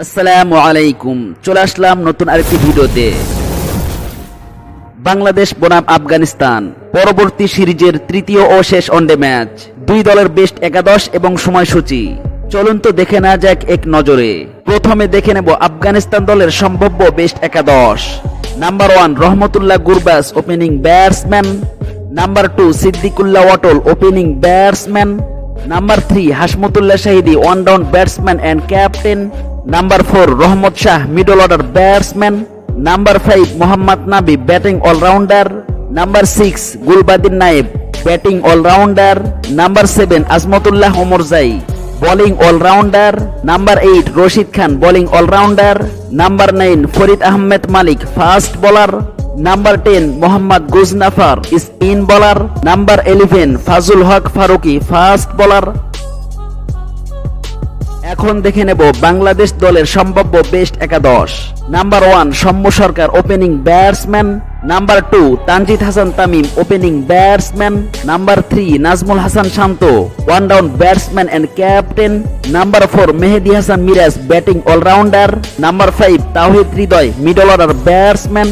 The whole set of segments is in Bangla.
আসসালামু আলাইকুম। চলে আসলাম নতুন আরেকটি ভিডিওতে। বাংলাদেশ বনাম আফগানিস্তান। পরবর্তী সিরিজের তৃতীয় ও শেষ ওয়ানডে ম্যাচ দুই দলের বেস্ট একাদশ এবং সময়সূচি। চলুন তো দেখে না যাক এক নজরে। প্রথমে দেখে নেব আফগানিস্তান দলের সম্ভাব্য বেস্ট একাদশ। Number one Rahmatullah Gurbaz opening batsman number two Sediqullah Atal opening batsman number three Hashmatullah Shahidi one down batsman and captain number four Rahmat Shah middle order batsman number five Mohammad Nabi batting allrounder number six Gulbadin Naib batting allrounder number seven Azmatullah Omarzai bowling allrounder number eight Rashid Khan bowling allrounder number nine Farid Ahmad Malik fast bowler number ten Mohammad Ghazanfar spin bowler number eleven Fazal Haq Farooqi fast bowler এখন দেখে নেব বাংলাদেশ দলের সম্ভাব্য বেস্ট একাদশ। Number one Soumya Sarkar opening batsman number two Tanzid Hasan Tamim opening batsman number three Najmul Hasan Shanto one down batsman and captain number four Mehidy Hasan Miraz batting allrounder number five Towhid Hridoy middle order batsman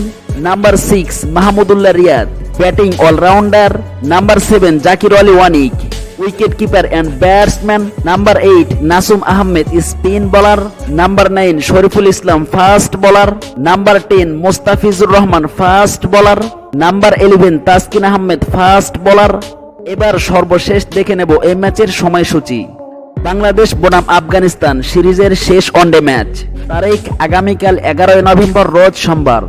number six Mahmudullah Riyad batting allrounder number seven Jaker Ali Anik wicket keeper and batsman number eight Nasum Ahmed spin bowler number nine Shoriful Islam fast bowler number ten Mustafizur Rahman fast bowler number eleven Taskin Ahmed fast bowler এবার সর্বশেষ দেখে নেব এই ম্যাচের সময়সূচি। বাংলাদেশ বনাম আফগানিস্তান সিরিজের শেষ ওয়ানডে ম্যাচ। তারিখ আগামীকাল এগারোই নভেম্বর, রোজ সোমবার।